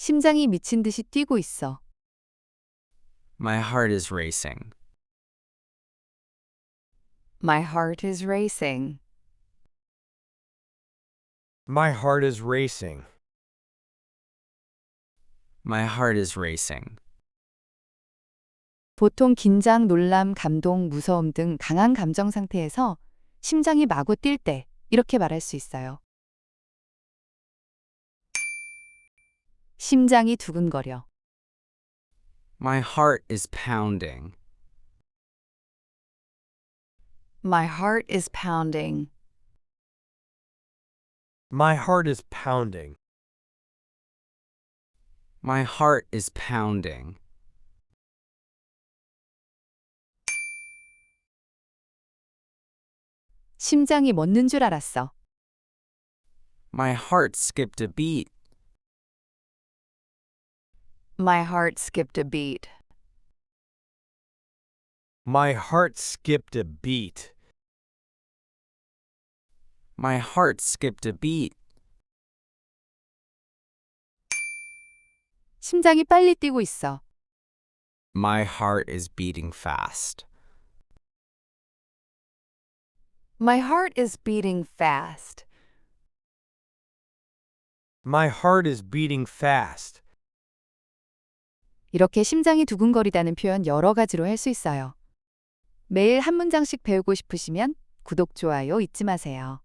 심장이 미친 듯이 뛰고 있어. My heart is racing. My heart is racing. My heart is racing. My heart is racing. 보통 긴장, 놀람, 감동, 무서움 등 강한 감정 상태에서 심장이 마구 뛸 때 이렇게 말할 수 있어요. 심장이 두근거려. My heart is pounding. My heart is pounding. My heart is pounding. My heart is pounding. 심장이 멎는 줄 알았어. My heart skipped a beat. My heart skipped a beat. My heart skipped a beat. My heart skipped a beat. 심장이 빨리 뛰고 있어. My heart is beating fast. My heart is beating fast. My heart is beating fast. 이렇게 심장이 두근거리다는 표현 여러 가지로 할 수 있어요. 매일 한 문장씩 배우고 싶으시면 구독, 좋아요 잊지 마세요.